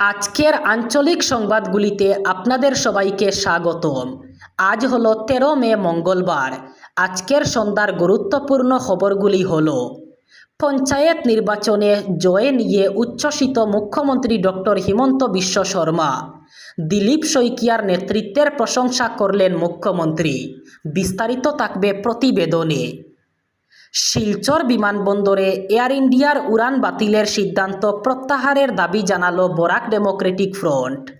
আজকের আঞ্চলিক সংবাদগুলিতে আপনাদের সবাইকে স্বাগতম। আজ হলো তেরো মে মঙ্গলবার। আজকের সন্ধ্যার গুরুত্বপূর্ণ খবরগুলি হল, পঞ্চায়েত নির্বাচনে জয়ে নিয়ে উচ্ছ্বসিত মুখ্যমন্ত্রী ডক্টর হিমন্ত বিশ্ব শর্মা, দিলীপ শইকিয়ার নেতৃত্বের প্রশংসা করলেন মুখ্যমন্ত্রী। বিস্তারিত থাকবে প্রতিবেদনে। শিলচর বিমানবন্দরে এয়ার ইন্ডিয়ার উড়ান বাতিলের সিদ্ধান্ত প্রত্যাহারের দাবি জানালো বরাক ডেমোক্রেটিক ফ্রন্ট।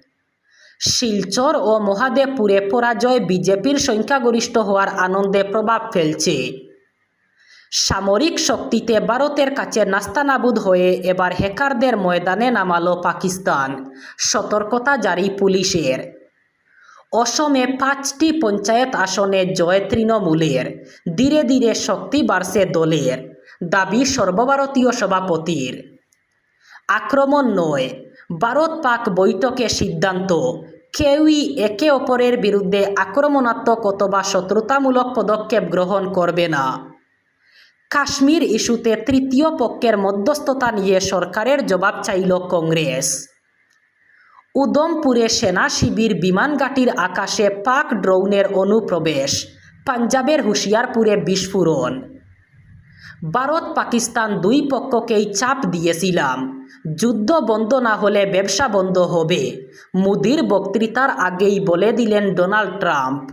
শিলচর ও মহাদেবপুরে পরাজয় বিজেপির সংখ্যাগরিষ্ঠ হওয়ার আনন্দে প্রভাব ফেলছে। সামরিক শক্তিতে ভারতের কাছে নাস্তানাবুদ হয়ে এবার হ্যাকারদের ময়দানে নামালো পাকিস্তান। সতর্কতা জারি পুলিশের। অসমে পাঁচটি পঞ্চায়েত আসনে জয় তৃণমূলের, ধীরে ধীরে শক্তি বাড়ছে দলের, দাবি সর্বভারতীয় সভাপতির। আক্রমণ নয়, ভারত পাক বৈঠকে সিদ্ধান্ত, কেউই একে অপরের বিরুদ্ধে আক্রমণাত্মক অথবা শত্রুতামূলক পদক্ষেপ গ্রহণ করবে না। কাশ্মীর ইস্যুতে তৃতীয় পক্ষের মধ্যস্থতা নিয়ে সরকারের জবাব চাইল কংগ্রেস। উদমপুরে সেনা শিবির বিমানঘাটির আকাশে পাক ড্রোনের অনুপ্রবেশ, পাঞ্জাবের হুঁশিয়ারপুরে বিস্ফোরণ। ভারত পাকিস্তান দুই পক্ষকেই চাপ দিয়েছিলাম, যুদ্ধ বন্ধ না হলে ব্যবসা বন্ধ হবে, মোদির বক্তৃতার আগেই বলে দিলেন ডোনাল্ড ট্রাম্প।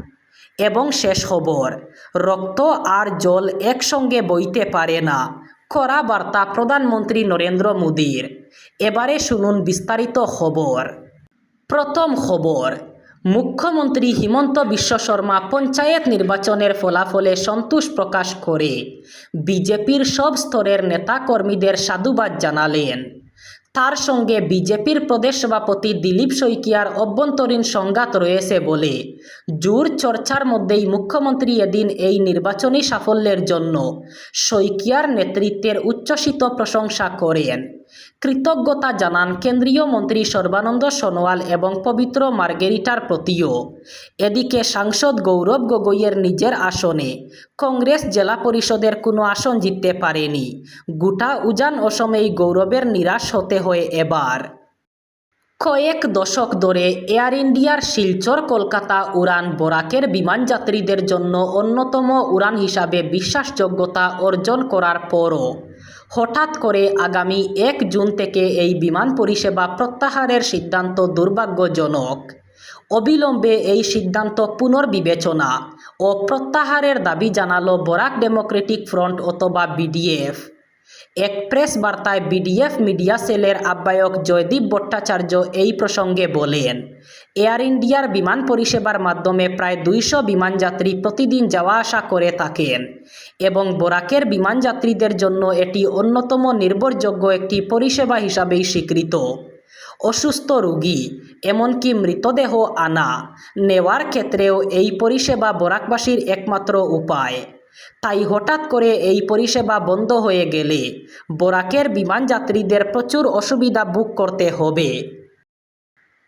এবং শেষ খবর, রক্ত আর জল একসঙ্গে বইতে পারে না করা বার্তা প্রধানমন্ত্রী নরেন্দ্র মোদীর। এবারে শুনুন বিস্তারিত খবর। প্রথম খবর, মুখ্যমন্ত্রী হিমন্ত বিশ্ব শর্মা পঞ্চায়েত নির্বাচনের ফলাফলে সন্তোষ প্রকাশ করে। বিজেপির সব স্তরের নেতাকর্মীদের সাধুবাদ জানালেন। তার সঙ্গে বিজেপির প্রদেশ সভাপতি দিলীপ শইকিয়ার অভ্যন্তরীণ সংঘাত রয়েছে বলে জোর চর্চার মধ্যেই মুখ্যমন্ত্রী এদিন এই নির্বাচনী সাফল্যের জন্য শইকিয়ার নেতৃত্বের উচ্ছ্বসিত প্রশংসা করেন। কৃতজ্ঞতা জানান কেন্দ্রীয় মন্ত্রী সর্বানন্দ সোনোয়াল এবং পবিত্র মার্গেরিটার প্রতিও। এদিকে সাংসদ গৌরব গগৈয়ের নিজের আসনে কংগ্রেস জেলা পরিষদের কোনো আসন জিততে পারেনি। গোটা উজান অসমেই গৌরবের নিরাশ হতে হয় এবার। কয়েক দশক ধরে এয়ার ইন্ডিয়ার শিলচর, কলকাতা, উড়ান, বরাকের বিমানযাত্রীদের জন্য অন্যতম উড়ান হিসাবে বিশ্বাসযোগ্যতা অর্জন করার পরও হঠাৎ করে আগামী এক জুন থেকে এই বিমান পরিষেবা প্রত্যাহারের সিদ্ধান্ত দুর্ভাগ্যজনক। অবিলম্বে এই সিদ্ধান্ত পুনর্বিবেচনা ও প্রত্যাহারের দাবি জানালো বরাক ডেমোক্রেটিক ফ্রন্ট অথবা বিডিএফ। এক প্রেস বার্তায় বিডিএফ মিডিয়া সেলের আহ্বায়ক জয়দীপ ভট্টাচার্য এই প্রসঙ্গে বলেন, এয়ার ইন্ডিয়ার বিমান পরিষেবার মাধ্যমে প্রায় দুইশো বিমানযাত্রী প্রতিদিন যাওয়া আসা করে থাকেন এবং বরাকের বিমানযাত্রীদের জন্য এটি অন্যতম নির্ভরযোগ্য একটি পরিষেবা হিসাবেই স্বীকৃত। অসুস্থ রোগী, এমনকি মৃতদেহ আনা নেওয়ার ক্ষেত্রেও এই পরিষেবা বরাকবাসীর একমাত্র উপায়। তাই হঠাৎ করে এই পরিষেবা বন্ধ হয়ে গেলে বরাকের বিমানযাত্রীদের প্রচুর অসুবিধা ভোগ করতে হবে।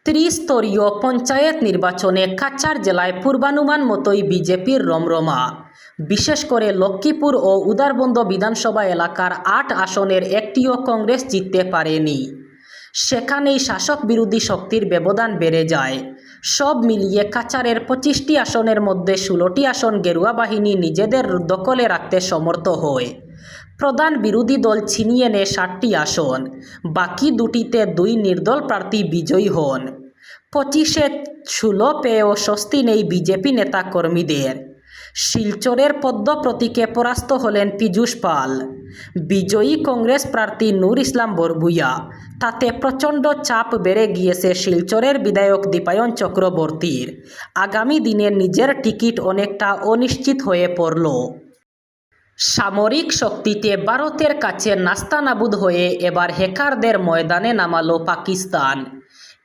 ত্রিস্তরীয় পঞ্চায়েত নির্বাচনে কাছাড় জেলায় পূর্বানুমান মতোই বিজেপির রমরমা। বিশেষ করে লক্ষ্মীপুর ও উদারবন্দ বিধানসভা এলাকার আট আসনের একটিও কংগ্রেস জিততে পারেনি। সেখানেই শাসক বিরোধী শক্তির ব্যবধান বেড়ে যায়। সব মিলিয়ে কাচারের পঁচিশটি আসনের মধ্যে ষোলোটি আসন গেরুয়া বাহিনী নিজেদের দখলে রাখতে সমর্থ হয়। প্রধান বিরোধী দল ছিনিয়ে নেয় ষাটটি আসন, বাকি দুটিতে দুই নির্দল প্রার্থী বিজয়ী হন। পঁচিশে ষোলো পেয়েও স্বস্তি নেই বিজেপি নেতা কর্মীদের শিলচরের পদ্ম প্রতীকে পরাস্ত হলেন পীযূষ পাল। বিজয়ী কংগ্রেস প্রার্থী নূর ইসলাম বরভুইয়া তাতে প্রচণ্ড চাপ বেড়ে গিয়েছে শিলচরের বিধায়ক দীপায়ন চক্রবর্তীর। আগামী দিনে নিজের টিকিট অনেকটা অনিশ্চিত হয়ে পড়ল। সামরিক শক্তিতে ভারতের কাছে নাস্তানাবুদ হয়ে এবার হ্যাকারদের ময়দানে নামালো পাকিস্তান।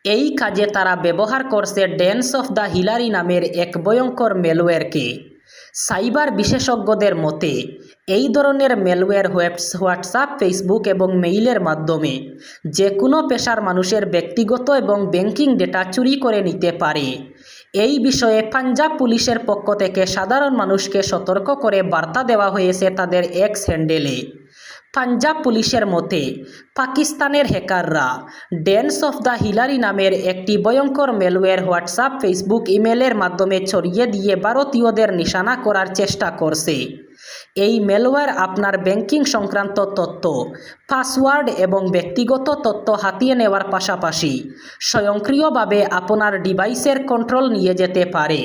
এই কাজে তারা ব্যবহার করছে ড্যান্স অফ দ্য হিলারি নামের এক ভয়ঙ্কর মেলওয়্যারকে সাইবার বিশেষজ্ঞদের মতে, এই ধরনের মেলওয়্যার হোয়াটসঅ্যাপ ফেসবুক এবং মেইলের মাধ্যমে যে কোনো পেশার মানুষের ব্যক্তিগত এবং ব্যাংকিং ডেটা চুরি করে নিতে পারে। এই বিষয়ে পাঞ্জাব পুলিশের পক্ষ থেকে সাধারণ মানুষকে সতর্ক করে বার্তা দেওয়া হয়েছে তাদের এক্স হ্যান্ডেলে পাঞ্জাব পুলিশের মতে, পাকিস্তানের হ্যাকাররা ড্যান্স অফ দ্য হিলারি নামের একটি ভয়ঙ্কর মেলওয়্যার হোয়াটসঅ্যাপ ফেসবুক ইমেলের মাধ্যমে ছড়িয়ে দিয়ে ভারতীয়দের নিশানা করার চেষ্টা করছে। এই মেলওয়্যার আপনার ব্যাংকিং সংক্রান্ত তথ্য, পাসওয়ার্ড এবং ব্যক্তিগত তথ্য হাতিয়ে নেওয়ার পাশাপাশি স্বয়ংক্রিয়ভাবে আপনার ডিভাইসের কন্ট্রোল নিয়ে যেতে পারে।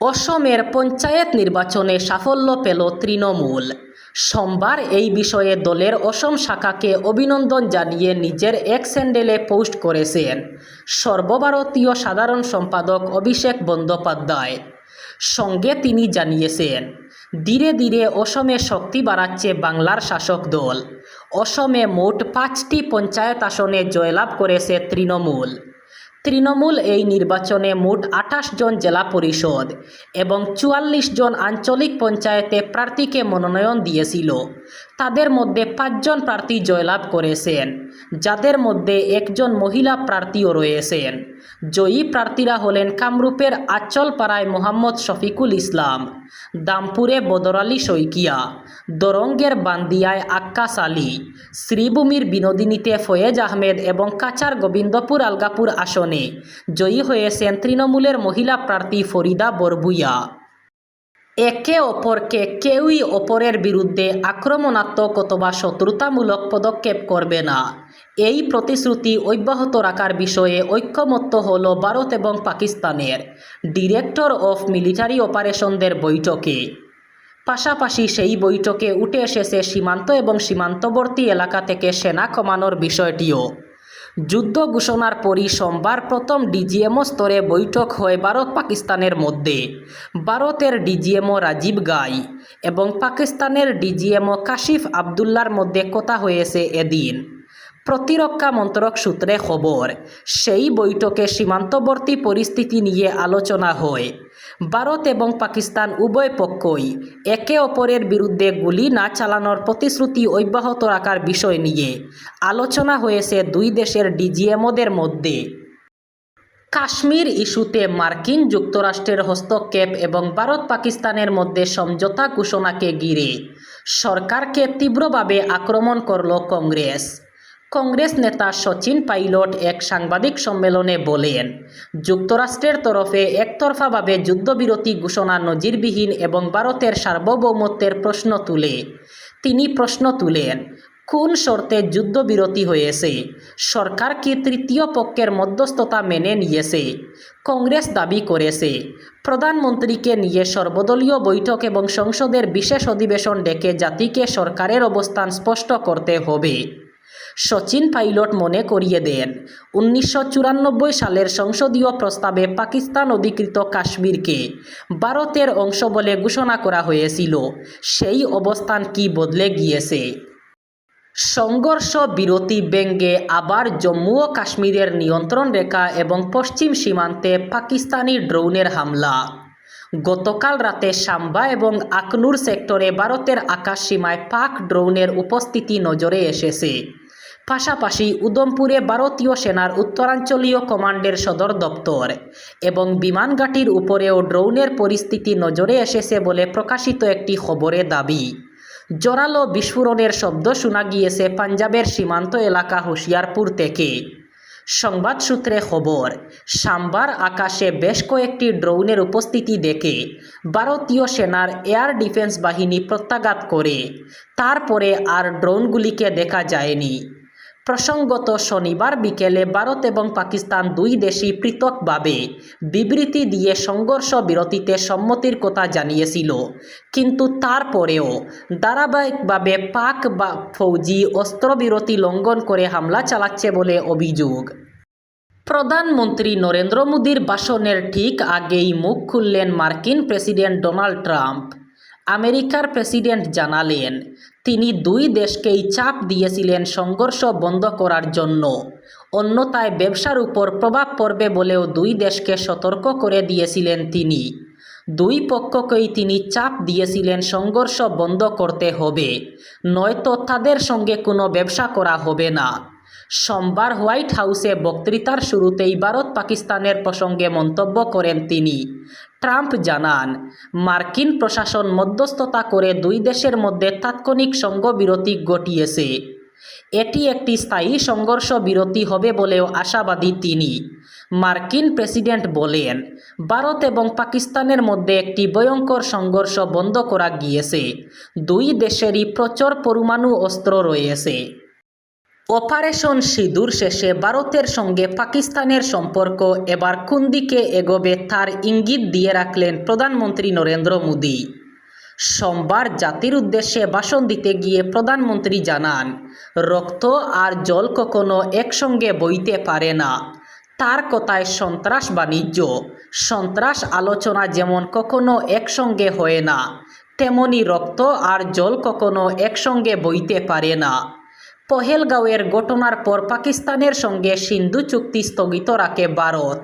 অসমের পঞ্চায়েত নির্বাচনে সাফল্য পেল তৃণমূল। সোমবার এই বিষয়ে দলের অসম শাখাকে অভিনন্দন জানিয়ে নিজের এক স্যান্ডেলে পোস্ট করেছেন সর্বভারতীয় সাধারণ সম্পাদক অভিষেক বন্দ্যোপাধ্যায়। সঙ্গে তিনি জানিয়েছেন, ধীরে ধীরে অসমে শক্তি বাড়াচ্ছে বাংলার শাসক দল। অসমে মোট পাঁচটি পঞ্চায়েত আসনে জয়লাভ করেছে তৃণমূল। তৃণমূল এই নির্বাচনে মোট আঠাশ জন জেলা পরিষদ এবং চুয়াল্লিশ জন আঞ্চলিক পঞ্চায়েতে প্রার্থীকে মনোনয়ন দিয়েছিল। তাদের মধ্যে পাঁচজন প্রার্থী জয়লাভ করেছেন, যাদের মধ্যে একজন মহিলা প্রার্থীও রয়েছেন। জয়ী প্রার্থীরা হলেন কামরূপের আচলপাড়ায় মোহাম্মদ শফিকুল ইসলাম, দামপুরে বদরালী শইকিয়া, দরঙ্গের বান্দিয়ায় আক্কাস আলী, শ্রীভূমির বিনোদিনীতে ফয়েজ আহমেদ এবং কাচার গোবিন্দপুর আলগাপুর আসনে জয়ী। হয়েছেন তৃণমূলের মহিলা প্রার্থী ফরিদা বরবুইয়া। একে অপরকে কেউই অপরের বিরুদ্ধে আক্রমণাত্মক অথবা শত্রুতামূলক পদক্ষেপ করবে না। এই প্রতিশ্রুতি অব্যাহত রাখার বিষয়ে ঐক্যমত্য হল ভারত এবং পাকিস্তানের। ডিরেক্টর অফ মিলিটারি অপারেশনদের বৈঠকে। পাশাপাশি সেই বৈঠকে উঠে এসেছে সীমান্ত এবং সীমান্তবর্তী এলাকা থেকে সেনা কমানোর বিষয়টিও। যুদ্ধ ঘোষণার পরই সোমবার প্রথম ডিজিএমও স্তরে বৈঠক হয় ভারত পাকিস্তানের মধ্যে। ভারতের ডিজিএমও রাজীব গাই এবং পাকিস্তানের ডিজিএমও কাশিফ আবদুল্লার মধ্যে কথা হয়েছে এদিন। প্রতিরক্ষা মন্ত্রক সূত্রে খবর সেই বৈঠকে সীমান্তবর্তী পরিস্থিতি নিয়ে আলোচনা হয়। ভারত এবং পাকিস্তান উভয় পক্ষই একে অপরের বিরুদ্ধে গুলি না চালানোর প্রতিশ্রুতি অব্যাহত রাখার বিষয় নিয়ে। আলোচনা হয়েছে দুই দেশের ডিজিএমওদের মধ্যে। কাশ্মীর ইস্যুতে মার্কিন যুক্তরাষ্ট্রের হস্তক্ষেপ এবং ভারত পাকিস্তানের মধ্যে সমঝোতা ঘোষণাকে ঘিরে। সরকারকে তীব্রভাবে আক্রমণ করল কংগ্রেস কংগ্রেস নেতা সচিন পাইলট এক সাংবাদিক সম্মেলনে বলেন, যুক্তরাষ্ট্রের তরফে একতরফাভাবে যুদ্ধবিরতি ঘোষণা নজিরবিহীন এবং ভারতের সার্বভৌমত্বের প্রশ্ন তুলে। তিনি প্রশ্ন তুলেন, কোন শর্তে যুদ্ধবিরতি হয়েছে? সরকার কি তৃতীয় পক্ষের মধ্যস্থতা মেনে নিয়েছে? কংগ্রেস দাবি করেছে, প্রধানমন্ত্রীকে নিয়ে সর্বদলীয় বৈঠক এবং সংসদের বিশেষ অধিবেশন ডেকে জাতিকে সরকারের অবস্থান স্পষ্ট করতে হবে। সচিন পাইলট মনে করিয়ে দেন। উনিশশো চুরানব্বই সালের সংসদীয় প্রস্তাবে পাকিস্তান অধিকৃত কাশ্মীরকে ভারতের অংশ বলে ঘোষণা করা হয়েছিল। সেই অবস্থান কি বদলে গিয়েছে? সংঘর্ষ বিরতি ব্যঙ্গে আবার জম্মু ও কাশ্মীরের নিয়ন্ত্রণ রেখা এবং পশ্চিম সীমান্তে পাকিস্তানি ড্রোনের হামলা। গতকাল রাতে সাম্বা এবং আকনুর সেক্টরে ভারতের আকাশ সীমায় পাক ড্রোনের উপস্থিতি নজরে এসেছে। পাশাপাশি উদমপুরে ভারতীয় সেনার উত্তরাঞ্চলীয় কমান্ডের সদর দপ্তর এবং বিমানঘাটির উপরেও ড্রোনের পরিস্থিতি নজরে এসেছে বলে প্রকাশিত একটি খবরে দাবি। জোরালো বিস্ফোরণের শব্দ শোনা গিয়েছে পাঞ্জাবের সীমান্ত এলাকা হুশিয়ারপুর থেকে। সংবাদ সূত্রে খবর, সাম্বার আকাশে বেশ কয়েকটি ড্রোনের উপস্থিতি দেখে ভারতীয় সেনার এয়ার ডিফেন্স বাহিনী প্রত্যাঘাত করে। তারপরে আর ড্রোনগুলিকে দেখা যায়নি। প্রসঙ্গত শনিবার বিকেলে ভারত এবং পাকিস্তান দুই দেশই পৃথকভাবে বিবৃতি দিয়ে সংঘর্ষ বিরতিতে সম্মতির কথা জানিয়েছিল। কিন্তু তারপরেও ধারাবাহিকভাবে পাক বা ফৌজি অস্ত্রবিরতি লঙ্ঘন করে হামলা চালাচ্ছে বলে অভিযোগ। প্রধানমন্ত্রী নরেন্দ্র মোদীর ভাষণের ঠিক আগেই মুখ খুললেন মার্কিন প্রেসিডেন্ট ডোনাল্ড ট্রাম্প। আমেরিকার প্রেসিডেন্ট জানালেন তিনি দুই দেশকেই চাপ দিয়েছিলেন সংঘর্ষ বন্ধ করার জন্য। অন্যতায় ব্যবসার উপর প্রভাব পড়বে বলেও দুই দেশকে সতর্ক করে দিয়েছিলেন তিনি। দুই পক্ষকেই তিনি চাপ দিয়েছিলেন সংঘর্ষ বন্ধ করতে হবে, নয়তো তাদের সঙ্গে কোনো ব্যবসা করা হবে না। সোমবার হোয়াইট হাউসে বক্তৃতার শুরুতেই ভারত পাকিস্তানের প্রসঙ্গে মন্তব্য করেন তিনি। ট্রাম্প জানান, মার্কিন প্রশাসন মধ্যস্থতা করে দুই দেশের মধ্যে তাৎক্ষণিক সঙ্গবিরতি ঘটিয়েছে। এটি একটি স্থায়ী সংঘর্ষ বিরতি হবে বলেও আশাবাদী তিনি। মার্কিন প্রেসিডেন্ট বলেন, ভারত এবং পাকিস্তানের মধ্যে একটি ভয়ঙ্কর সংঘর্ষ বন্ধ করা গিয়েছে। দুই দেশেরই প্রচুর পরমাণু অস্ত্র রয়েছে। অপারেশন সিঁদুর শেষে ভারতের সঙ্গে পাকিস্তানের সম্পর্ক এবার কোন দিকে এগোবে তার ইঙ্গিত দিয়ে রাখলেন প্রধানমন্ত্রী নরেন্দ্র মোদী। সোমবার জাতির উদ্দেশ্যে ভাষণ দিতে গিয়ে প্রধানমন্ত্রী জানান, রক্ত আর জল কখনো একসঙ্গে বইতে পারে না। তার কথায় সন্ত্রাস বাণিজ্য। সন্ত্রাস আলোচনা যেমন কখনো একসঙ্গে হয় না, তেমনি রক্ত আর জল কখনো একসঙ্গে বইতে পারে না। পহেলগাঁওয়ের ঘটনার পর পাকিস্তানের সঙ্গে সিন্ধু চুক্তি স্থগিত রাখে ভারত।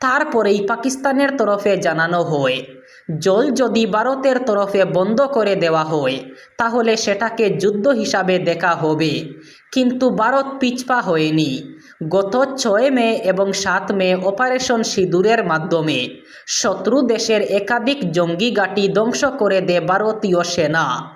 তারপরেই পাকিস্তানের তরফে জানানো হয়, জল যদি ভারতের তরফে বন্ধ করে দেওয়া হয়, তাহলে সেটাকে যুদ্ধ হিসাবে দেখা হবে। কিন্তু ভারত পিছপা হয়নি। গত ছয় মে এবং সাত মে অপারেশন সিঁদুরের মাধ্যমে শত্রু দেশের একাধিক জঙ্গি ঘাঁটি ধ্বংস করে দেয় ভারতীয় সেনা।